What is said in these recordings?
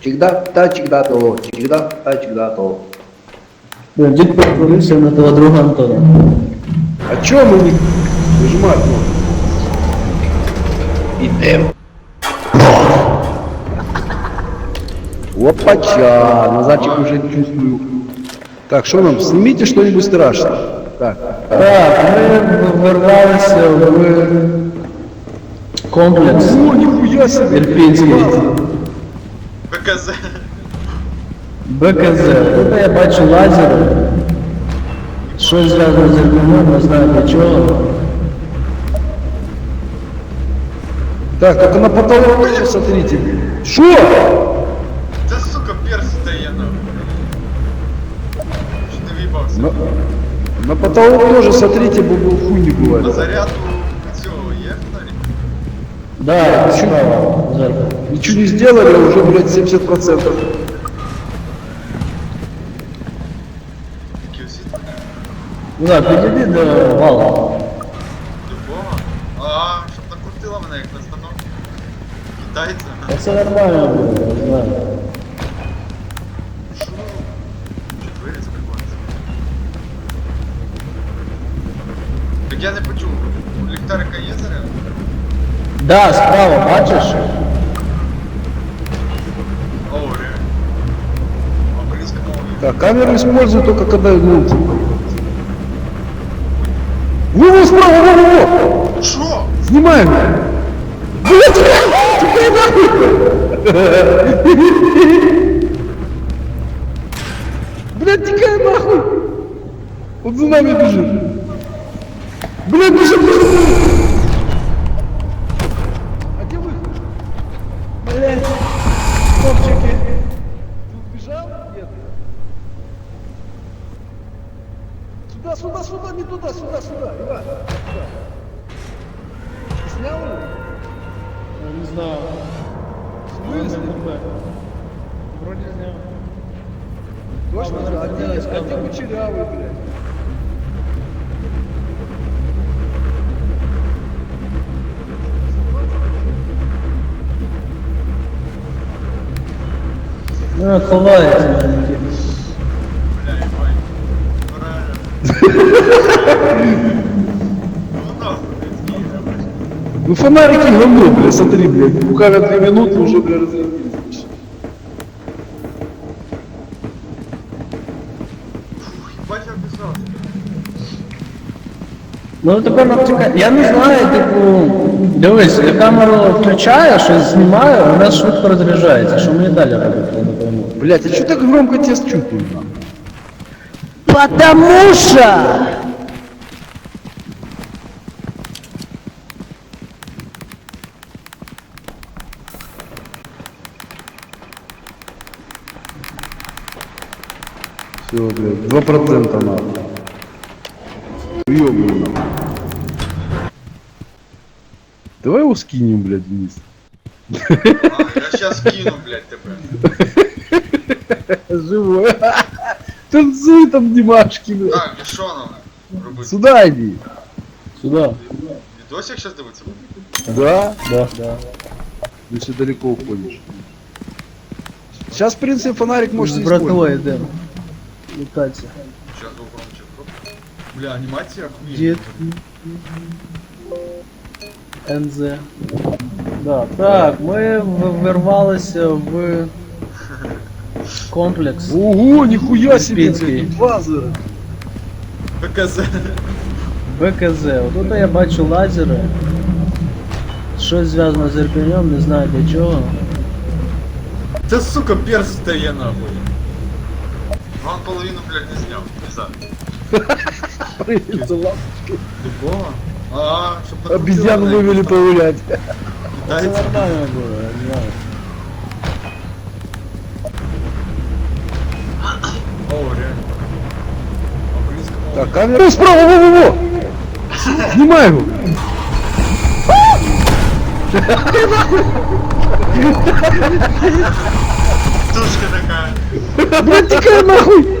Чигда-та, чигда-то, чигда-та, чигда-то. Блін, Дід перетворився на того друга Антона. А чё мы не нажимать можно? Идем. Опача, назадчик уже чувствую. Так, что нам, снимите что-нибудь страшное. Так, Так, ми вирвалися в комплекс О, нихуя себе! Ірпінський. БКЗ. БКЗ. Тут я бачу лазер. Щось зв'язано з ірпінем, не знаю для чого. Так, только на потолок тоже смотрите. Что? Та сука, перс стає нахуй. Що не в'їбався? На, на потолок тоже смотрите, бо бо хуй не На бывает. заряду цього є фонарик? Да, справа. Зеркало. Ничего не сделали, а уже, блядь, 70%. Такі освітлення? Ну так, підійди до вала. До Бога? А, щоб накрутила мене як на станок. Китайця. Та Це нормально буде, я знаю. Що? Чи двері закриваються? Так я не почув. У ліхтарика є заряд? Да, справа, бачиш? Так, камеру использую только когда, ну, типа. Во, во, справа, во, во, во! Що? Снимаем! Блядь, тикай нахуй! Блядь, тикай нахуй! Он за нами бежит. Блядь, бежит, Ну, ховається. Бля, ебать. Правильно. Ну нахуй, блядь, ігра, блядь. Ну фонарики говно, блядь, смотри, блядь. Буквально две минуты уже, блядь, разрядились. Фух, ебать я обізвався. Ну тепер нам цікаво. Я не знаю, типу, дивись, я камеру включаю, щось знімаю, а вона швидко розряджається. Що мені далі робити, я не пойму. Блядь, а что так громко тебя чувствую? Потому что Все, блядь, два процента надо. Нахуй. Давай его скинем, блядь, вниз. А, я щас кину, блядь, тебе. Живой. Танцуй там, Димашки, блядь. Так, робити? Сюда иди. Сюди. Відосик щас дивиться? Да? Да, да. Если далеко уходишь. Сейчас, в принципе, фонарик может использовать. братвою йдемо. Лутаться. Щас попробуем, щас Бля, анімація охуєнна. Дід. НЗ. Да, так, ми в- вирвалися в комплекс. Ого, нихуя себе, Пинский. блядь, база. БКЗ. БКЗ. Тут я бачу лазери. Щось зв'язано з ірпенем, не знаю для чого. Та сука, перс стає нахуй. Вон половину, блядь, не зняв. Не знаю. Прыгается? А, щоб накрутила Обезьяну вывели погулять. Це Китайця. нормально не знаю. О, реально. Мова. Так, камера справа, во-во-во! Снимай его! Тушка така. Блядь, тикай нахуй!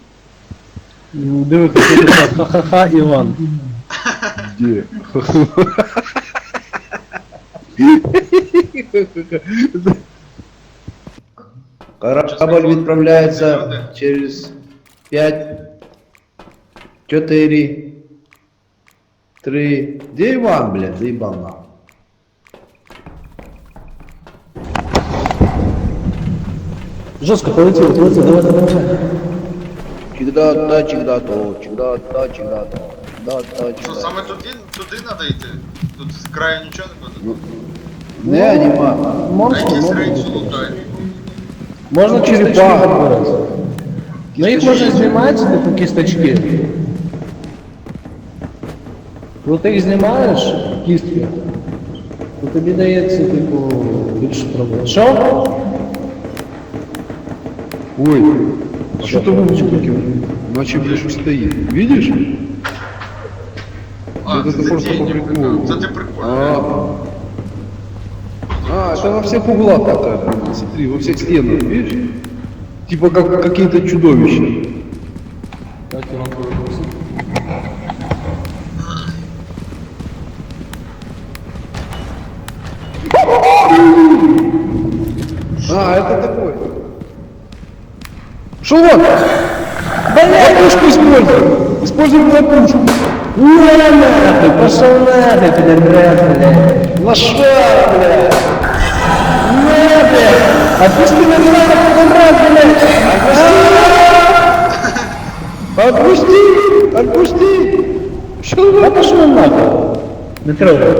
Диви, хто написав, ха-ха-ха, Іван. Где? Корабль відправляється через 5, 4, 3. Де Іван, блядь, заїбав нахуй. Жорстко полетів, полетів, давай, давай, давай. Чигда-та, чигда-то, чигда-та, чигда-то, чигда-та, Що, саме туди, туди треба йти? Тут з краю нічого не буде? Не, нема. А Можна, якийсь можна. рейдж лутає? Можна черепаха. вибирати. Ну їх можна знімати, типу кісточки. Коли ти їх знімаєш, кістки, то тобі дається, типу, більше проблем. Що? Ой, а что-то выкинул. Иначе, блядь, что стоит. Видишь? А, Ну, це, це це просто тіні. по приколу. Це ти А, прикольно. а, это во всех углах такая, хуйня, смотри, во всех стенах, видишь? Типа как какие-то чудовища. Так, Іван повернувся. А, это такой. что вот? Лопушку используй. Используй лопушку. Не, нахуй, пошел нахуй, пидорас, блядь. Лошара, блядь. Не, блядь. Отпусти меня, пидорас, блядь. Отпусти! Отпусти! Что А вы? пошел нахуй. Не трогай.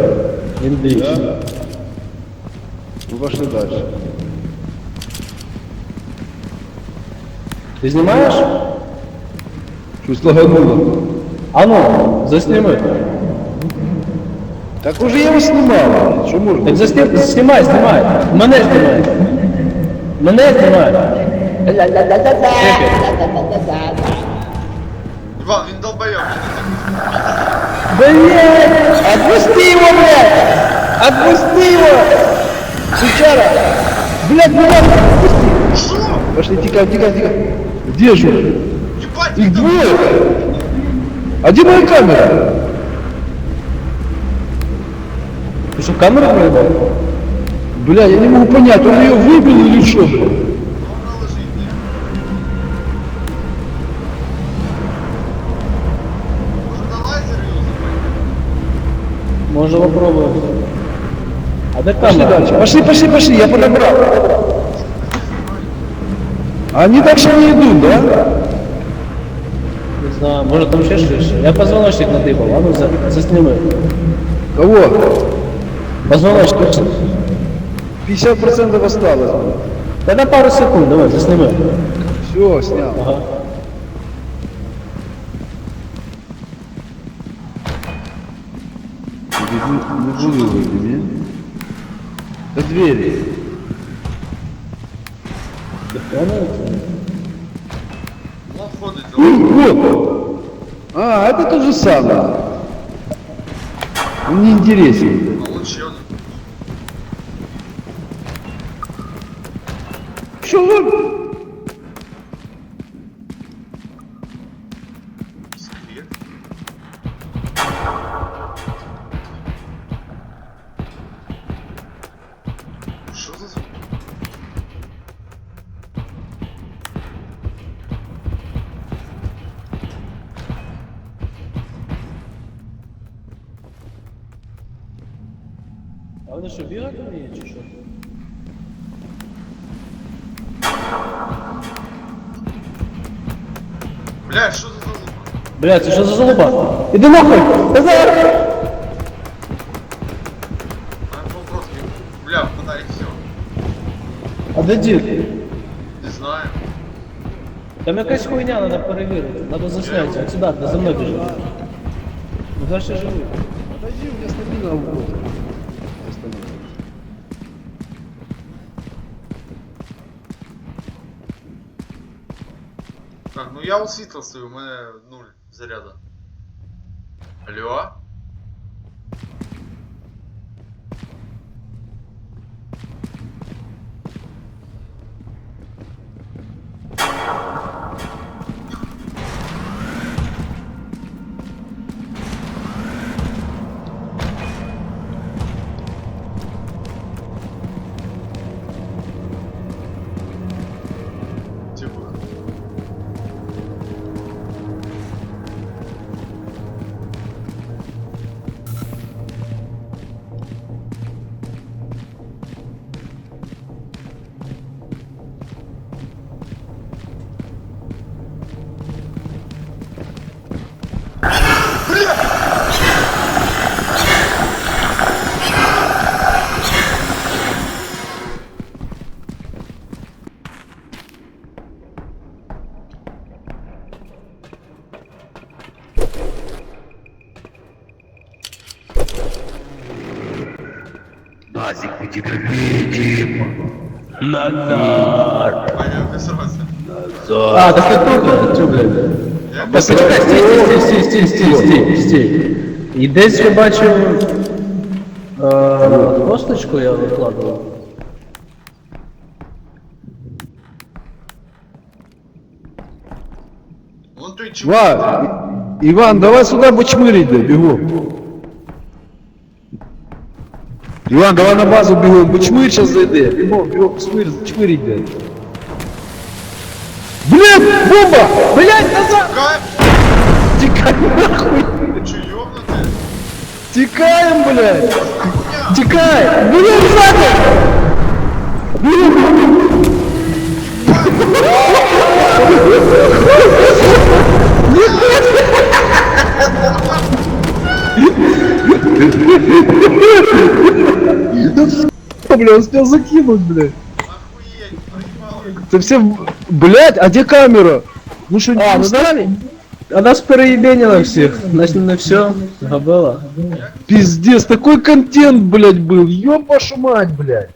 Він дивиться. Мы пошли дальше. Ти знімаєш? Что, слагануло? А ну, засніми. Так уже я его снимал. Что можно? Так засні... знімай, знімай. Мене знімай. Мене знімай. Іван, він долбойов. Блять! Отпусти его, блядь! Отпусти его! Сучара! Блядь, блядь, отпусти! Пошли, тихо, тихо, тихо. Где же? он? Єбать, Их він там- двое! А где моя камера? Ти що, камеру проїбав? Бля, я не могу понять, он ее выбил или что, блядь? Вона лежить, ні? Може на лазер його забити? Може попробувати. А де Пошли камера? дальше. Пошли, пошли, пошли, я подобрал. Они так что не идут, да? Не знаю, може там ще щось. Я позвоночник надибав, а ну за- засніми. Кого? Позвоночник. 50% осталось. Та на пару секунд, давай, засніми. Все, снял. Ага. Не буду вроде, не? До двери. Вон ходить, але Вот. А, это тот же самый. Он не интересен. он А вони що, бігати вміють чи що? Бля, що за звук? Бля, це що за залуба? Іди нахуй! Назар! А, вопрос. Бля, фонарик все. А де дід? Не знаю. Там якась хуйня треба перевірити. Треба засняти. От сюди, за мною біжи. Ну зараз ще живий. Подожди, у меня стамина уходит. Ну я у світла стою, у мене нуль заряда. Алло? А, так ти тут, чо, блядь? Я Та почекай, стій, стій, стій, стій, стій, стій, стій. І десь я бачив... Е, косточку я викладував. Вон той чувак. Ва, И- Иван, давай сюда почмырить, да, бегом. Иван, давай на базу бегом, почмырь сейчас зайди. Бегом, бегом, чмырь, чмырить, да. Бомба! Блядь, назад! Тикай нахуй! Ти чо, ёбнутий? Тикаем, блядь! Тикай! Блядь, сзади! Бля, успел закинуть, блядь. Охуєть, проїбали. Это все... Блядь, а где камера? Ну что, не А, ну встали? А нас переебенило всіх. Нас не все, габела. Пиздец, такой контент, блядь, был. Ёб вашу мать, блядь.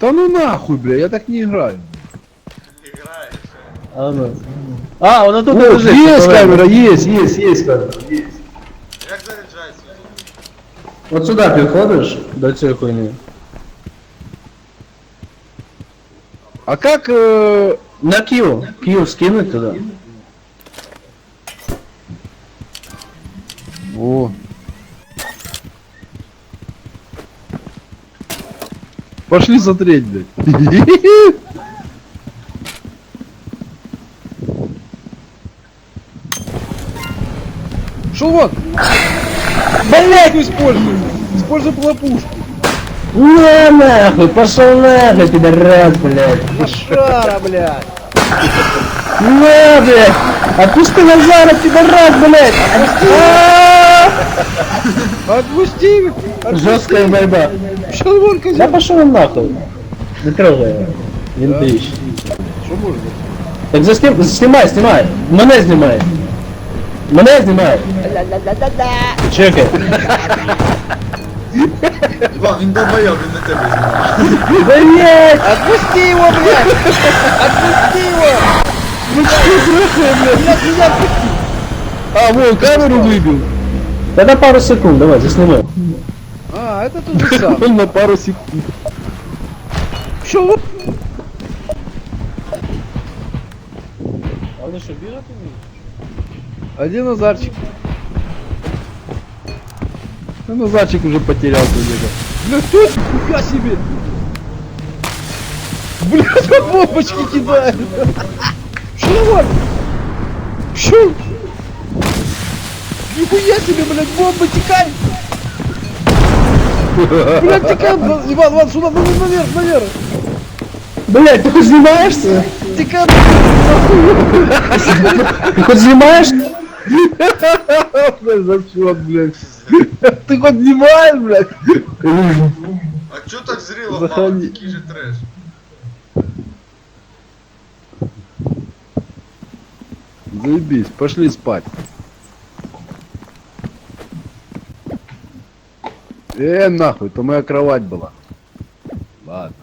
Да ну нахуй, бля, я так не играю. Граєш. А, ну. а вона тут Вот, лежить. есть поверни. камера, есть, есть, есть камера. Есть. Як заряджається? От сюди підходиш до цієї хуйні. А как... Э... На Q. Q скинуть туди. О. Пошли смотреть, блядь. Шел вон! Блять, используй! Используй лопушку! На нахуй, пошел нахуй, пидорас, блядь. Лошара, блядь! На, блядь. Отпусти Назара, пидорас, блядь. Отпусти! Жесткая борьба. Шел вон, Да козел! пошел он нахуй. Не трогай его. Винтыч. Что можно? Так засним, знімай, знімай. Мене знімай. Мене знімай. Чекай. Іван, він долбоєб, він на тебе знімає. Блять! Отпусти его, блядь! Отпусти его! Ну что, трахай, блядь! Блядь, меня отпусти! А, вон, камеру выбил! Тогда пару секунд, давай, заснимай. А, это тот же самый. На пару секунд. Что? А ты что, бежать Один Назарчик. Ну, Назарчик уже потерялся где-то. Бля, кто это? Нифига себе! Блядь, он бомбочки кидает! Что вот? Что? Нихуя себе, блядь, бомба, текай! Блядь, текай! Иван, Иван, сюда, наверх, наверх! Блять, ты хоть снимаешься? Текай! Ты хоть снимаешь? Зачет, блядь. Ты хоть снимаешь, блядь? А чо так Заходи. мало, який же треш? Заебись, пошли спать. Э, нахуй, то моя кровать была. Ладно.